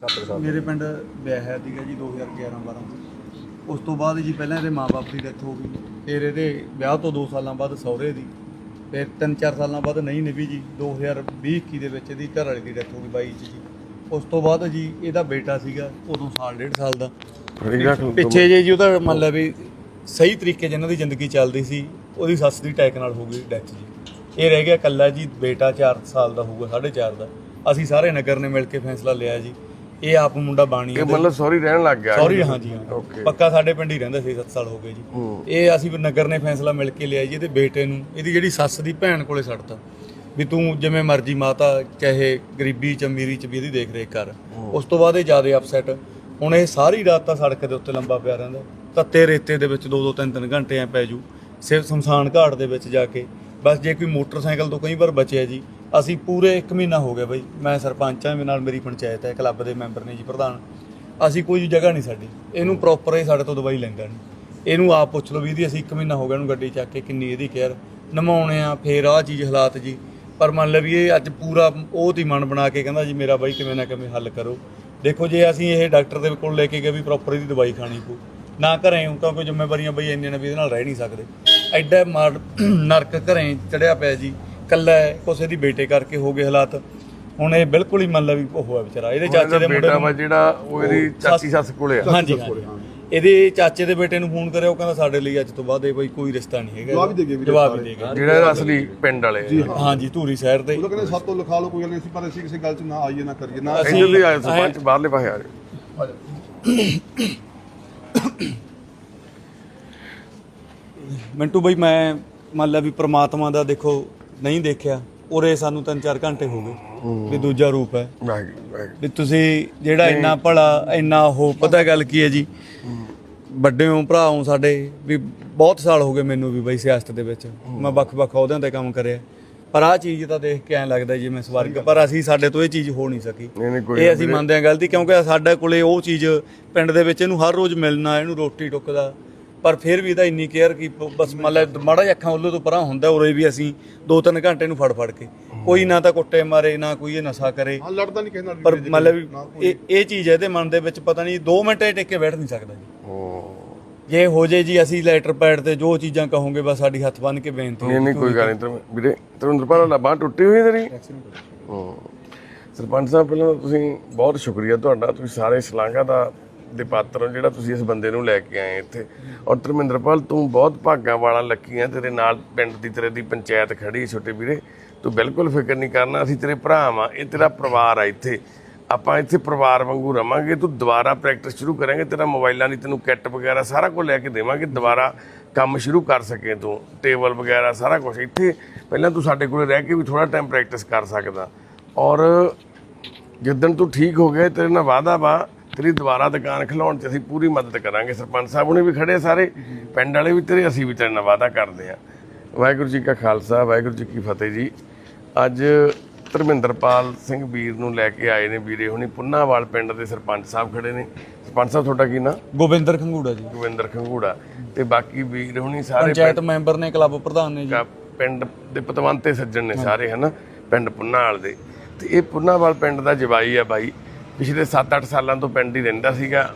70 ਸਾਲ ਮੇਰੇ ਪਿੰਡ ਵਿਆਹਿਆ ਸੀਗਾ ਜੀ 2011 12 ਉਸ ਤੋਂ ਬਾਅਦ ਜੀ ਪਹਿਲਾਂ ਇਹਦੇ ਮਾਪੇ ਦੀ ਡੈਥ ਹੋ ਗਈ। ਫਿਰ ਇਹਦੇ ਵਿਆਹ ਤੋਂ 2 ਸਾਲਾਂ ਬਾਅਦ ਸਹੁਰੇ ਦੀ। ਫਿਰ 3-4 ਸਾਲਾਂ ਬਾਅਦ ਨਹੀਂ ਨਿਭੀ ਜੀ। 2020 21 ਦੇ ਵਿੱਚ ਇਹਦੀ ਘਰ ਵਾਲੀ ਦੀ ਡੈਥ ਹੋ ਗਈ 22 ਚ ਜੀ। ਉਸ ਤੋਂ ਬਾਅਦ ਜੀ ਇਹਦਾ ਬੇਟਾ ਸੀਗਾ ਉਦੋਂ ਸਾਲ ਡੇਢ ਸਾਲ ਦਾ। ਪਿੱਛੇ ਜੇ ਜੀ ਉਹਦਾ ਮੰਨ ਲਾ ਵੀ ਸਹੀ ਤਰੀਕੇ ਜਿਹਨਾਂ ਦੀ ਜ਼ਿੰਦਗੀ ਚੱਲਦੀ ਸੀ ਉਹਦੀ ਸੱਸ ਦੀ ਅਟੈਕ ਨਾਲ ਹੋ ਗਈ ਡੈਥ ਜੀ। ਇਹ ਰਹਿ ਗਿਆ ਕੱਲਾ ਜੀ ਬੇਟਾ 4 ਸਾਲ ਦਾ ਹੋਊਗਾ 4.5 ਦਾ। ਅਸੀਂ ਸਾਰੇ ਨਗਰ ਨੇ ਮਿਲ ਕੇ ਫੈਸਲਾ ਲਿਆ ਜੀ। ਇਹ ਆਪ ਮੁੰਡਾ ਬਾਣੀ ਇਹ ਮਤਲਬ ਸੌਰੀ ਰਹਿਣ ਲੱਗ ਗਿਆ ਸੌਰੀ ਹਾਂਜੀ ਹਾਂ. ਪੱਕਾ ਸਾਡੇ ਪਿੰਡ ਹੀ ਰਹਿੰਦਾ 6-7 ਸਾਲ ਹੋ ਗਏ ਜੀ। ਇਹ ਅਸੀਂ ਵੀ ਨਗਰ ਨੇ ਫੈਸਲਾ ਮਿਲ ਕੇ ਲਿਆ ਜੀ ਇਹਦੇ ਬੇਟੇ ਨੂੰ। ਇਹਦੀ ਜਿਹੜੀ ਸੱਸ ਦੀ ਭੈਣ ਕੋਲੇ ਛੱਡਤਾ ਵੀ ਤੂੰ ਜਿਵੇਂ ਮਰਜ਼ੀ ਮਾਤਾ ਚਾਹੇ ਗਰੀਬੀ ਚ ਅਮੀਰੀ ਚ ਵੀ ਇਹਦੀ ਦੇਖ ਰੇਖ ਕਰ ਉਸ ਤੋਂ ਬਾਅਦ ਇਹ ਜ਼ਿਆਦਾ ਅਪਸੈਟ ਹੁਣ ਇਹ ਸਾਰੀ ਰਾਤ ਤਾਂ ਸੜਕ ਦੇ ਉੱਤੇ ਲੰਬਾ ਪਿਆ ਰਹਿੰਦਾ। ਤੱਤੇ ਰੇਤੇ ਦੇ ਵਿੱਚ 2-2 3-3 ਘੰਟੇ ਐ ਪੈ ਜੂ। ਸਿਰ ਸ਼ਮਸ਼ਾਨ ਘਾਟ ਦੇ ਵਿੱਚ ਜਾ ਕੇ। ਬਸ ਜੇ ਕੋਈ ਮੋਟਰਸਾਈਕਲ ਤੋਂ ਕਈ ਵਾਰ ਬਚਿਆ ਜੀ ਅਸੀਂ ਪੂਰੇ 1 ਮਹੀਨਾ ਹੋ ਗਿਆ ਬਈ, ਮੈਂ ਸਰਪੰਚ ਆ ਮੇਰੇ ਨਾਲ ਮੇਰੀ ਪੰਚਾਇਤ ਹੈ, ਕਲੱਬ ਦੇ ਮੈਂਬਰ ਨੇ ਜੀ, ਪ੍ਰਧਾਨ। ਅਸੀਂ ਕੋਈ ਜਗ੍ਹਾ ਨਹੀਂ ਸਾਡੀ। ਇਹਨੂੰ ਪ੍ਰੋਪਰ ਇਹ ਸਾਡੇ ਤੋਂ ਦਵਾਈ ਲੈਂਦਾ ਨਹੀਂ ਇਹਨੂੰ ਆਪ ਪੁੱਛ ਲਓ ਵੀ ਇਹਦੀ ਅਸੀਂ 1 ਮਹੀਨਾ ਹੋ ਗਿਆ ਇਹਨੂੰ ਗੱਡੀ ਚੱਕ ਕੇ ਕਿੰਨੀ ਇਹਦੀ ਕੇਅਰ ਨਮਾਉਣੇ ਆ, ਫੇਰ ਆਹ ਚੀਜ਼ ਹਾਲਾਤ ਜੀ। ਪਰ ਮੰਨ ਲਓ ਵੀ ਇਹ ਅੱਜ ਪੂਰਾ ਉਹ ਦੀ ਮਨ ਬਣਾ ਕੇ ਕਹਿੰਦਾ ਜੀ, ਮੇਰਾ ਬਾਈ ਕਿਵੇਂ ਨਾ ਕਿਵੇਂ ਹੱਲ ਕਰੋ। ਦੇਖੋ ਜੇ ਅਸੀਂ ਇਹ ਡਾਕਟਰ ਦੇ ਕੋਲ ਲੈ ਕੇ ਗਏ ਵੀ ਪ੍ਰੋਪਰ ਇਹਦੀ ਦਵਾਈ ਖਾਣੀ ਪਊ। ਨਾ ਘਰੇ ਹੁਣ ਕਿਉਂਕਿ ਜ਼ਿੰਮੇਵਾਰੀਆਂ ਬਈ ਇੰਨੀਆਂ ਨੇ ਵੀ ਇਹਦੇ ਨਾਲ ਰਹਿ ਨਹੀਂ ਸਕਦੇ। ਐਡਾ ਮਾਰ, ਨਰਕ ਘਰੇ ਚੜਿਆ ਪਿਆ ਜੀ। ਕੱਲਾ ਹੈ, ਕੁਛ ਦੀ ਬੇਟੇ ਕਰਕੇ ਹੋ ਗਏ ਹਾਲਾਤ। ਹੁਣ ਇਹ ਬਿਲਕੁਲ ਹੀ ਮੰਨ ਲਾ ਵੀ ਉਹ ਹੋਇਆ ਵਿਚਾਰਾ। ਇਹਦੇ ਚਾਚੇ ਦੇ ਮੁੰਡੇ ਬੇਟਾ ਵਾ ਨੂੰ ਜਿਹੜਾ ਉਹ ਇਹਦੀ ਚਾਚੀ ਸੱਸ ਕੋਲੇ ਆ। ਹਾਂਜੀ ਹਾਂਜੀ। ਇਹਦੇ ਚਾਚੇ ਦੇ ਬੇਟੇ ਨੂੰ ਫੋਨ ਕਰਿਆ ਉਹ ਕਹਿੰਦਾ ਸਾਡੇ ਲਈ ਅੱਜ ਤੋਂ ਬਾਅਦ ਇਹ ਕੋਈ ਕੋਈ ਰਿਸ਼ਤਾ ਨਹੀਂ ਹੈਗਾ। ਜਵਾਬ ਹੀ ਦੇ ਗਏ ਵੀਰੇ ਜਵਾਬ ਹੀ ਦੇ ਗਏ। ਜਿਹੜਾ ਇਹਦਾ ਅਸਲੀ ਪਿੰਡ ਵਾਲੇ ਆ। ਹਾਂਜੀ ਧੂਰੀ ਸ਼ਹਿਰ ਦੇ। ਉਹ ਕਹਿੰਦੇ ਸਾਤੋਂ ਲਿਖਾ ਲਓ ਕੋਈ ਗੱਲ ਨਹੀਂ ਸੀ ਪਰ ਅਸੀਂ ਕਿਸੇ ਗੱਲ 'ਚ ਨਾ ਆਈਏ ਨਾ ਕਰੀਏ ਨਾ ਅਸੀਂ- ਇੱਧਰ ਦੀ ਆਏ ਸਰਪੰਚ ਬਾਹਰਲੇ ਪਾਸੇ ਆ ਰਹੇ। ਮਿੰਟੂ ਬਈ ਮੈਂ ਮੰਨ ਲਾ ਵੀ ਪ੍ਰਮਾਤਮਾ ਦਾ ਦੇਖੋ ਨਹੀਂ ਦੇਖਿਆ ਉਰੇ ਸਾਨੂੰ 3-4 ਘੰਟੇ ਹੋ ਗਏ ਵੀ ਦੂਜਾ ਰੂਪ ਹੈ। ਵੀ ਤੁਸੀਂ ਜਿਹੜਾ ਇੰਨਾ ਭਲਾ ਇੰਨਾ ਉਹ ਪਤਾ ਗੱਲ ਕੀ ਹੈ ਜੀ? ਵੱਡੇ ਹੋ ਭਰਾ ਹੋ ਸਾਡੇ ਵੀ ਬਹੁਤ ਸਾਲ ਹੋ ਗਏ ਮੈਨੂੰ ਵੀ ਬਈ ਸਿਆਸਤ ਦੇ ਵਿੱਚ। ਮੈਂ ਵੱਖ-ਵੱਖ ਅਹੁਦਿਆਂ ਤੇ ਕੰਮ ਕਰਿਆ। ਪਰ ਆਹ ਚੀਜ਼ ਤਾਂ ਦੇਖ ਕੇ ਐਂ ਲੱਗਦਾ ਜਿਵੇਂ ਸਵਰਗ ਪਰ ਅਸੀਂ ਸਾਡੇ ਤੋਂ ਇਹ ਚੀਜ਼ ਹੋ ਨਹੀਂ ਸਕੀ। ਇਹ ਅਸੀਂ ਮੰਨਦੇ ਹਾਂ ਗਲਤੀ ਕਿਉਂਕਿ ਸਾਡੇ ਕੋਲੇ ਉਹ ਚੀਜ਼ ਪਿੰਡ ਦੇ ਵਿੱਚ ਇਹਨੂੰ ਹਰ ਰੋਜ਼ ਮਿਲਣਾ ਇਹਨੂੰ ਰੋਟੀ ਟੁੱਕਦਾ। ਪਰ ਫਿਰ ਵੀ ਇਹਦਾ ਇੰਨੀ ਕੇਅਰ ਕੀ ਬਸ ਮਤਲਬ ਮਾੜਾ ਜਿਹਾ ਅੱਖਾਂ ਉੱਲੇ ਤੋਂ ਪਰਾਂ ਹੁੰਦਾ ਉਰੇ ਵੀ ਅਸੀਂ 2-3 ਘੰਟੇ ਨੂੰ ਫੜ ਫੜ ਕੇ। ਕੋਈ ਨਾ ਤਾਂ ਕੁੱਟੇ ਮਾਰੇ ਨਾ ਕੋਈ ਇਹ ਨਸ਼ਾ ਕਰੇ। ਹਾਂ ਲੜਦਾ ਨਹੀਂ ਕਿਸੇ ਨਾਲ ਪਰ ਮਤਲਬ ਇਹ ਇਹ ਚੀਜ਼ ਇਹਦੇ ਮਨ ਦੇ ਵਿੱਚ ਪਤਾ ਨਹੀਂ 2 ਮਿੰਟ ਇਹ ਟਿਕ ਕੇ ਬੈਠ ਨਹੀਂ ਸਕਦਾ ਜੀ। ਜੇ ਹੋ ਜੇ ਜੀ ਅਸੀਂ ਲੈਟਰ ਪੈਡ ਤੇ ਜੋ ਚੀਜ਼ਾਂ ਕਹੋਗੇ ਬਸ ਸਾਡੀ ਹੱਥ ਬੰਨ ਕੇ ਬੇਨਤੀ ਨਹੀਂ ਨਹੀਂ ਕੋਈ ਗੱਲ ਨਹੀਂ ਵੀਰੇ ਤਰੁੰਦਰਪਾਲ ਦਾ ਬਾਹ ਟੁੱਟੀ ਹੋਈ ਤੇਰੀ? ਹੂੰ ਸਰਪੰਚ ਸਾਹਿਬ ਪਹਿਲਾਂ ਤੁਸੀਂ ਬਹੁਤ ਸ਼ੁਕਰੀਆ ਤੁਹਾਡਾ ਤੁਸੀਂ ਸਾਰੇ ਸ਼ਲਾਘਾ ਦਾ ਦੇ ਪਾਤਰ ਹੋ, ਜਿਹੜਾ ਤੁਸੀਂ ਇਸ ਬੰਦੇ ਨੂੰ ਲੈ ਕੇ ਆਏ ਇੱਥੇ। ਔਰ ਧਰਮਿੰਦਰਪਾਲ, ਤੂੰ ਬਹੁਤ ਭਾਗਾਂ ਵਾਲਾ ਲੱਕੀ ਆ ਤੇਰੇ ਨਾਲ ਪਿੰਡ ਦੀ, ਤੇਰੇ ਦੀ ਪੰਚਾਇਤ ਖੜੀ ਹੈ ਛੋਟੇ ਵੀਰੇ। ਤੂੰ ਬਿਲਕੁਲ ਫਿਕਰ ਨਹੀਂ ਕਰਨਾ, ਅਸੀਂ ਤੇਰੇ ਭਰਾ ਵਾਂ, ਇਹ ਤੇਰਾ ਪਰਿਵਾਰ ਆ ਇੱਥੇ। ਆਪਾਂ ਇੱਥੇ ਪਰਿਵਾਰ ਵਾਂਗੂ ਰਵਾਂਗੇ, ਤੂੰ ਦੁਬਾਰਾ ਪ੍ਰੈਕਟਿਸ ਸ਼ੁਰੂ ਕਰਾਂਗੇ, ਤੇਰਾ ਮੋਬਾਈਲਾਂ ਦੀ ਤੈਨੂੰ ਕਿੱਟ ਵਗੈਰਾ ਸਾਰਾ ਕੁਝ ਲੈ ਕੇ ਦੇਵਾਂਗੇ, ਦੁਬਾਰਾ ਕੰਮ ਸ਼ੁਰੂ ਕਰ ਸਕੇ ਤੂੰ ਟੇਬਲ ਵਗੈਰਾ ਸਾਰਾ ਕੁਝ। ਇੱਥੇ ਪਹਿਲਾਂ ਤੂੰ ਸਾਡੇ ਕੋਲੇ ਰਹਿ ਕੇ ਵੀ ਥੋੜਾ ਟਾਈਮ ਪ੍ਰੈਕਟਿਸ ਕਰ ਸਕਦਾ। ਔਰ ਜਿੱਦਣ ਤੂੰ ਠੀਕ ਹੋ ਗਿਆ, ਤੇਰੇ ਨਾਲ ਵਾਅਦਾ ਵਾ ਤੇਰੀ ਦੁਬਾਰਾ ਦੁਕਾਨ ਖਿਲਾਉਣ 'ਚ ਅਸੀਂ ਪੂਰੀ ਮਦਦ ਕਰਾਂਗੇ ਸਰਪੰਚ ਸਾਹਿਬ ਉਹਨੇ ਵੀ ਖੜੇ ਸਾਰੇ ਪਿੰਡ ਵਾਲੇ ਵੀ ਤੇਰੇ ਅਸੀਂ ਵੀ ਤੇਰੇ ਨਾਲ ਵਾਅਦਾ ਕਰਦੇ ਆ। ਵਾਹਿਗੁਰੂ ਜੀ ਕਾ ਖਾਲਸਾ ਵਾਹਿਗੁਰੂ ਜੀ ਕੀ ਫਤਿਹ ਜੀ। ਅੱਜ ਧਰਮਿੰਦਰਪਾਲ ਸਿੰਘ ਵੀਰ ਨੂੰ ਲੈ ਕੇ ਆਏ ਨੇ ਵੀਰੇ ਹੁਣੀ ਪੁੰਨਾਵਾਲ ਪਿੰਡ ਦੇ ਸਰਪੰਚ ਸਾਹਿਬ ਖੜੇ ਨੇ। ਸਰਪੰਚ ਸਾਹਿਬ ਤੁਹਾਡਾ ਕੀ ਨਾਂ ਗੋਬਿੰਦਰ ਖੰਗੂੜਾ ਜੀ। ਗੋਬਿੰਦਰ ਖੰਗੂੜਾ। ਤੇ ਬਾਕੀ ਵੀਰ ਹੁਣੀ ਸਾਰੇ ਪੰਚਾਇਤ ਮੈਂਬਰ ਨੇ ਕਲੱਬ ਪ੍ਰਧਾਨ ਨੇ ਜੀ। ਪਿੰਡ ਦੇ ਪਤਵੰਤੇ ਸੱਜਣ ਨੇ ਸਾਰੇ ਹਨਾ? ਪਿੰਡ ਪੁੰਨਾਵਾਲ ਦੇ। ਤੇ ਇਹ ਪੁੰਨਾਵਾਲ ਪਿੰਡ ਦਾ ਜਵਾਈ ਆ ਬਾਈ। ਪਿਛਲੇ 7-8 ਸਾਲਾਂ ਤੋਂ ਪਿੰਡ ਹੀ ਰਹਿੰਦਾ ਸੀਗਾ।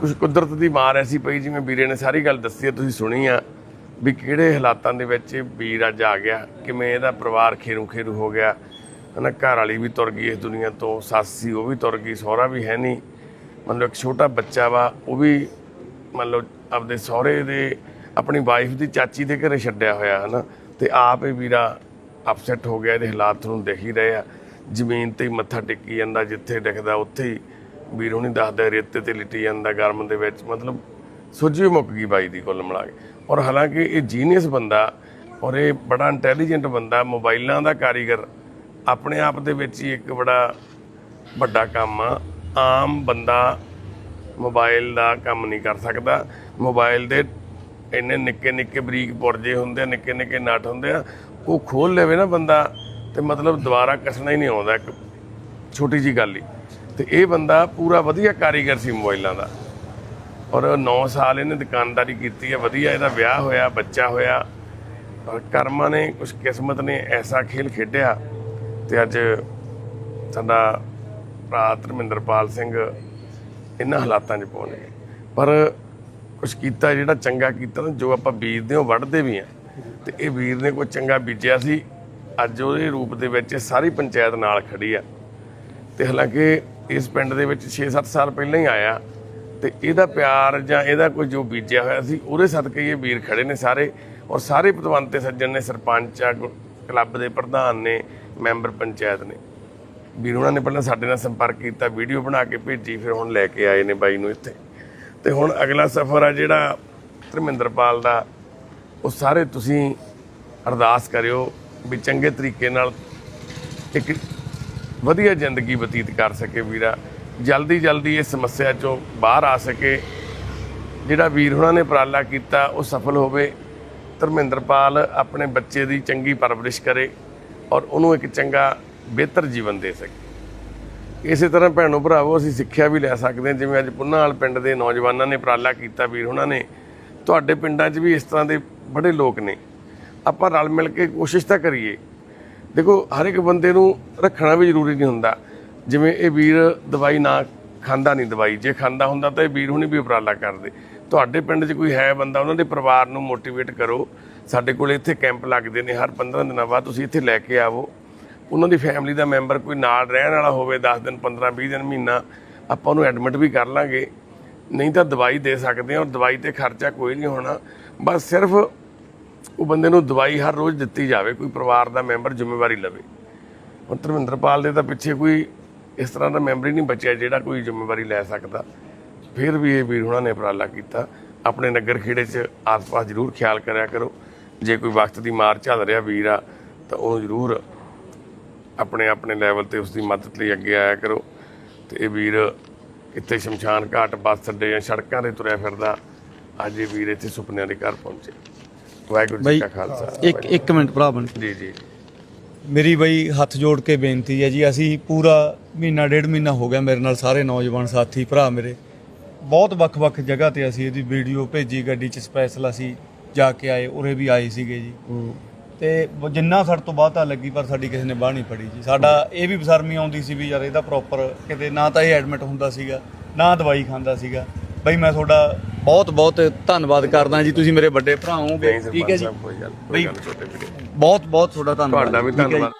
ਕੁਝ ਕੁਦਰਤ ਦੀ ਮਾਰ ਐਸੀ ਪਈ ਜਿਵੇਂ ਵੀਰੇ ਨੇ ਸਾਰੀ ਗੱਲ ਦੱਸੀ ਆ, ਤੁਸੀਂ ਸੁਣੀ ਆ, ਵੀ ਕਿਹੜੇ ਹਾਲਾਤਾਂ ਦੇ ਵਿੱਚ ਵੀਰ ਅੱਜ ਆ ਗਿਆ, ਕਿਵੇਂ ਇਹਦਾ ਪਰਿਵਾਰ ਖੇਰੂ ਖੇਰੂ ਹੋ ਗਿਆ। ਹਨਾ ਘਰ ਵਾਲੀ ਵੀ ਤੁਰ ਗਈ ਇਸ ਦੁਨੀਆ ਤੋਂ, ਸੱਸ ਸੀ ਉਹ ਵੀ ਤੁਰ ਗਈ, ਸਹੁਰਾ ਵੀ ਹੈ ਨਹੀਂ। ਮਤਲਬ ਇੱਕ ਛੋਟਾ ਬੱਚਾ ਵਾ, ਉਹ ਵੀ ਮਤਲਬ ਆਪਦੇ ਸਹੁਰੇ ਦੇ, ਆਪਣੀ ਵਾਈਫ ਦੀ ਚਾਚੀ ਦੇ ਘਰੇ ਛੱਡਿਆ ਹੋਇਆ, ਹਨਾ। ਤੇ ਆਪ ਹੀ ਵੀਰਾ ਅਪਸੈਟ ਹੋ ਗਿਆ, ਇਹਦੇ ਹਾਲਾਤ ਤੁਹਾਨੂੰ ਦੇਖ ਹੀ ਰਹੇ ਆ। ਜ਼ਮੀਨ ਤੇ ਹੀ ਮੱਥਾ ਟੇਕੀ ਜਾਂਦਾ, ਜਿੱਥੇ ਦਿਖਦਾ ਉੱਥੇ ਹੀ ਵੀਰ ਹੁਣੀ ਦੱਸਦਾ ਰੇਤੇ ਤੇ ਲਿਟੀ ਜਾਂਦਾ ਗਰਮ ਦੇ ਵਿੱਚ, ਮਤਲਬ ਸੁੱਜੀ ਮੁੱਕ ਗਈ ਬਾਈ ਦੀ ਕੁੱਲ ਮਿਲਾ ਕੇ। ਔਰ ਹਾਲਾਂਕਿ ਇਹ ਜੀਨੀਅਸ ਬੰਦਾ ਔਰ ਇਹ ਬੜਾ ਇੰਟੈਲੀਜੈਂਟ ਬੰਦਾ, ਮੋਬਾਈਲਾਂ ਦਾ ਕਾਰੀਗਰ, ਆਪਣੇ ਆਪ ਦੇ ਵਿੱਚ ਹੀ ਇੱਕ ਬੜਾ ਵੱਡਾ ਕੰਮ ਆ। ਆਮ ਬੰਦਾ ਮੋਬਾਈਲ ਦਾ ਕੰਮ ਨਹੀਂ ਕਰ ਸਕਦਾ। ਮੋਬਾਈਲ ਦੇ ਇੰਨੇ ਨਿੱਕੇ ਨਿੱਕੇ ਬਰੀਕ ਪੁਰਜੇ ਹੁੰਦੇ ਆ ਨਿੱਕੇ ਨਿੱਕੇ ਨਟ ਹੁੰਦੇ ਆ, ਉਹ ਖੋਲ ਲਵੇ ਨਾ ਬੰਦਾ ਤੇ ਮਤਲਬ ਦੁਬਾਰਾ ਕੱਸਣਾ ਹੀ ਨਹੀਂ ਆਉਂਦਾ, ਇੱਕ ਛੋਟੀ ਜੀ ਗੱਲ ਹੀ। ਤੇ ਇਹ ਬੰਦਾ ਪੂਰਾ ਵਧੀਆ ਕਾਰੀਗਰ ਸੀ ਮੋਬਾਈਲਾਂ ਦਾ। ਔਰ 9 ਸਾਲ ਇਹਨੇ ਦੁਕਾਨਦਾਰੀ ਕੀਤੀ ਹੈ ਵਧੀਆ ਇਹਦਾ ਵਿਆਹ ਹੋਇਆ, ਬੱਚਾ ਹੋਇਆ। ਔਰ ਕਰਮਾਂ ਨੇ ਕੁਝ ਕਿਸਮਤ ਨੇ ਐਸਾ ਖੇਲ ਖੇਡਿਆ। ਤੇ ਅੱਜ ਸਾਡਾ ਭਰਾ ਧਰਮਿੰਦਰਪਾਲ ਸਿੰਘ ਇਹਨਾਂ ਹਾਲਾਤਾਂ 'ਚ ਪਹੁੰਚ ਗਏ ਪਰ ਕੁਝ ਕੀਤਾ ਜਿਹੜਾ ਚੰਗਾ ਕੀਤਾ ਨਾ, ਜੋ ਆਪਾਂ ਬੀਜਦੇ ਹਾਂ, ਉਹ ਵੱਢਦੇ ਵੀ ਆ ਤੇ ਇਹ ਵੀਰ ਨੇ ਕੋਈ ਚੰਗਾ ਬੀਜਿਆ ਸੀ। ਅੱਜ ਉਹਦੇ ਰੂਪ ਦੇ ਵਿੱਚ ਇਹ ਸਾਰੀ ਪੰਚਾਇਤ ਨਾਲ ਖੜੀ ਆ। ਤੇ ਹਾਲਾਂਕਿ ਇਸ ਪਿੰਡ ਦੇ ਵਿੱਚ 6-7 ਸਾਲ ਪਹਿਲਾਂ ਹੀ ਆਇਆ। ਤੇ ਇਹਦਾ ਪਿਆਰ ਜਾਂ ਇਹਦਾ ਕੋਈ ਜੋ ਬੀਜਿਆ ਹੋਇਆ ਸੀ, ਉਹਦੇ ਸਦਕੇ ਹੀ ਇਹ ਵੀਰ ਖੜੇ ਨੇ ਸਾਰੇ। ਔਰ ਸਾਰੇ ਪਤਵੰਤੇ ਸੱਜਣ ਨੇ, ਸਰਪੰਚ ਆ, ਗੁ- ਕਲੱਬ ਦੇ ਪ੍ਰਧਾਨ ਨੇ, ਮੈਂਬਰ ਪੰਚਾਇਤ ਨੇ। ਵੀਰ ਉਹਨਾਂ ਨੇ ਪਹਿਲਾਂ ਸਾਡੇ ਨਾਲ ਸੰਪਰਕ ਕੀਤਾ, ਵੀਡੀਓ ਬਣਾ ਕੇ ਭੇਜੀ, ਫਿਰ ਹੁਣ ਲੈ ਕੇ ਆਏ ਨੇ ਬਾਈ ਨੂੰ ਇੱਥੇ। ਤੇ ਹੁਣ ਅਗਲਾ ਸਫ਼ਰ ਆ ਜਿਹੜਾ ਧਰਮਿੰਦਰਪਾਲ ਦਾ, ਉਹ ਸਾਰੇ ਤੁਸੀਂ ਅਰਦਾਸ ਕਰਿਓ। ਵੀ ਚੰਗੇ ਤਰੀਕੇ ਨਾਲ ਇੱਕ ਵਧੀਆ ਜ਼ਿੰਦਗੀ ਬਤੀਤ ਕਰ ਸਕੇ ਵੀਰਾ। ਜਲਦੀ ਜਲਦੀ ਇਸ ਸਮੱਸਿਆ ਚੋਂ ਬਾਹਰ ਆ ਸਕੇ। ਜਿਹੜਾ ਵੀਰ ਹੁਣਾਂ ਨੇ ਉਪਰਾਲਾ ਕੀਤਾ, ਉਹ ਸਫਲ ਹੋਵੇ। ਧਰਮਿੰਦਰਪਾਲ ਆਪਣੇ ਬੱਚੇ ਦੀ ਚੰਗੀ ਪਰਵਰਿਸ਼ ਕਰੇ ਔਰ ਉਹਨੂੰ ਇੱਕ ਚੰਗਾ, ਬਿਹਤਰ ਜੀਵਨ ਦੇ ਸਕੇ। ਇਸੇ ਤਰ੍ਹਾਂ ਭੈਣੋ ਭਰਾਵੋ, ਅਸੀਂ ਸਿੱਖਿਆ ਵੀ ਲੈ ਸਕਦੇ ਹਾਂ। ਜਿਵੇਂ ਅੱਜ ਪੁੰਨਾਵਾਲ ਪਿੰਡ ਦੇ ਨੌਜਵਾਨਾਂ ਨੇ ਉਪਰਾਲਾ ਕੀਤਾ ਵੀਰ ਉਹਨਾਂ ਨੇ। ਤੁਹਾਡੇ ਪਿੰਡਾਂ 'ਚ ਵੀ ਇਸ ਤਰ੍ਹਾਂ ਦੇ ਬੜੇ ਲੋਕ ਨੇ। ਆਪਾਂ ਰਲ ਮਿਲ ਕੇ ਕੋਸ਼ਿਸ਼ ਤਾਂ ਕਰੀਏ। ਦੇਖੋ, ਹਰ ਇੱਕ ਬੰਦੇ ਨੂੰ ਰੱਖਣਾ ਵੀ ਜ਼ਰੂਰੀ ਨਹੀਂ ਹੁੰਦਾ। ਜਿਵੇਂ ਇਹ ਵੀਰ ਦਵਾਈ ਨਾ ਖਾਂਦਾ ਨਹੀਂ ਦਵਾਈ। ਜੇ ਖਾਂਦਾ ਹੁੰਦਾ ਤਾਂ ਇਹ ਵੀਰ ਹੁਣੀ ਵੀ ਉਪਰਾਲਾ ਕਰਦੇ। ਤੁਹਾਡੇ ਪਿੰਡ 'ਚ ਕੋਈ ਹੈ ਬੰਦਾ, ਉਹਨਾਂ ਦੇ ਪਰਿਵਾਰ ਨੂੰ ਮੋਟੀਵੇਟ ਕਰੋ। ਸਾਡੇ ਕੋਲ ਇੱਥੇ ਕੈਂਪ ਲੱਗਦੇ ਨੇ, ਹਰ 15 ਦਿਨਾਂ ਬਾਅਦ ਤੁਸੀਂ ਇੱਥੇ ਲੈ ਕੇ ਆਵੋ। ਉਹਨਾਂ ਦੀ ਫੈਮਿਲੀ ਦਾ ਮੈਂਬਰ ਕੋਈ ਨਾਲ ਰਹਿਣ ਵਾਲਾ ਹੋਵੇ 10 ਦਿਨ 15 20 ਦਿਨ, ਮਹੀਨਾ, ਆਪਾਂ ਉਹਨੂੰ ਐਡਮਿਟ ਵੀ ਕਰ ਲਾਂਗੇ। ਨਹੀਂ ਤਾਂ ਦਵਾਈ ਦੇ ਸਕਦੇ ਹਾਂ, ਔਰ ਦਵਾਈ ਤੇ ਖਰਚਾ ਕੋਈ ਨਹੀਂ ਹੋਣਾ। ਬਸ ਸਿਰਫ ਉਹ ਬੰਦੇ ਨੂੰ ਦਵਾਈ ਹਰ ਰੋਜ਼ ਦਿੱਤੀ ਜਾਵੇ, ਕੋਈ ਪਰਿਵਾਰ ਦਾ ਮੈਂਬਰ ਜ਼ਿੰਮੇਵਾਰੀ ਲਵੇ। ਹੁਣ ਧਰਮਿੰਦਰਪਾਲ ਦੇ ਤਾਂ ਪਿੱਛੇ ਕੋਈ ਇਸ ਤਰ੍ਹਾਂ ਦਾ ਮੈਂਬਰ ਹੀ ਨਹੀਂ ਬਚਿਆ ਜਿਹੜਾ ਕੋਈ ਜ਼ਿੰਮੇਵਾਰੀ ਲੈ ਸਕਦਾ। ਫਿਰ ਵੀ ਇਹ ਵੀਰ ਉਹਨਾਂ ਨੇ ਉਪਰਾਲਾ ਕੀਤਾ। ਆਪਣੇ ਨਗਰ ਖੇੜੇ 'ਚ ਆਸ-ਪਾਸ ਜ਼ਰੂਰ ਖਿਆਲ ਕਰਿਆ ਕਰੋ। ਜੇ ਕੋਈ ਵਕਤ ਦੀ ਮਾਰ ਝੱਲ ਰਿਹਾ ਵੀਰ ਆ, ਤਾਂ ਉਹਨੂੰ ਜ਼ਰੂਰ ਆਪਣੇ ਆਪਣੇ ਲੈਵਲ ਤੇ ਉਸ ਦੀ ਮਦਦ ਲਈ ਅੱਗੇ ਆਇਆ ਕਰੋ। ਤੇ ਇਹ ਵੀਰ ਕਿਤੇ ਸ਼ਮਸ਼ਾਨ ਘਾਟ ਬੱਸ ਅੱਡੇ ਜਾਂ ਸੜਕਾਂ ਤੇ ਤੁਰਿਆ ਫਿਰਦਾ, ਅੱਜ ਇਹ ਵੀਰ ਇੱਥੇ ਸੁਪਨਿਆਂ ਦੇ ਘਰ ਪਹੁੰਚੇ। ਵਾਹਿਗੁਰੂ ਜੀ ਬਈ ਕਾ ਖਾਲਸਾ ਇੱਕ ਇੱਕ ਮਿੰਟ ਭਰਾ ਬਣ ਜੀ ਜੀ। ਮੇਰੀ ਬਈ ਹੱਥ ਜੋੜ ਕੇ ਬੇਨਤੀ ਹੈ ਜੀ ਅਸੀਂ ਪੂਰਾ ਮਹੀਨਾ ਡੇਢ ਮਹੀਨਾ ਹੋ ਗਿਆ ਮੇਰੇ ਨਾਲ ਸਾਰੇ ਨੌਜਵਾਨ ਸਾਥੀ ਭਰਾ ਮੇਰੇ। ਬਹੁਤ ਵੱਖ-ਵੱਖ ਜਗ੍ਹਾ ਤੇ ਅਸੀਂ ਇਹਦੀ ਵੀਡੀਓ ਭੇਜੀ ਗੱਡੀ 'ਚ ਸਪੈਸ਼ਲ ਅਸੀਂ ਜਾ ਕੇ ਆਏ ਉਰੇ ਵੀ ਆਏ ਸੀਗੇ ਜੀ। ਤੇ ਜਿੰਨਾ ਸਾਡੇ ਤੋਂ ਬਾਅਦ ਤਾਂ ਲੱਗੀ ਪਰ ਸਾਡੀ ਕਿਸੇ ਨੇ ਬਾਹ ਨਹੀਂ ਫੜੀ ਜੀ। ਸਾਡਾ ਇਹ ਵੀ ਬਸਰਮੀ ਆਉਂਦੀ ਸੀ ਵੀ ਯਾਰ ਇਹਦਾ ਪ੍ਰੋਪਰ ਕਿਤੇ ਨਾ ਤਾਂ ਇਹ ਐਡਮਿਟ ਹੁੰਦਾ ਸੀਗਾ ਨਾ ਦਵਾਈ ਖਾਂਦਾ ਸੀਗਾ। ਬਈ ਮੈਂ ਤੁਹਾਡਾ ਬਹੁਤ ਬਹੁਤ ਧੰਨਵਾਦ ਕਰਦਾ ਜੀ ਤੁਸੀਂ ਮੇਰੇ ਵੱਡੇ ਭਰਾ ਹੋਗੇ ਨਹੀਂ ਠੀਕ ਹੈ ਜੀ? ਕੋਈ ਗੱਲ ਬਈ ਬਹੁਤ ਬਹੁਤ ਤੁਹਾਡਾ ਧੰਨਵਾਦ। ਤੁਹਾਡਾ ਵੀ ਠੀਕ ਹੈ ਜੀ। ਧੰਨਵਾਦ।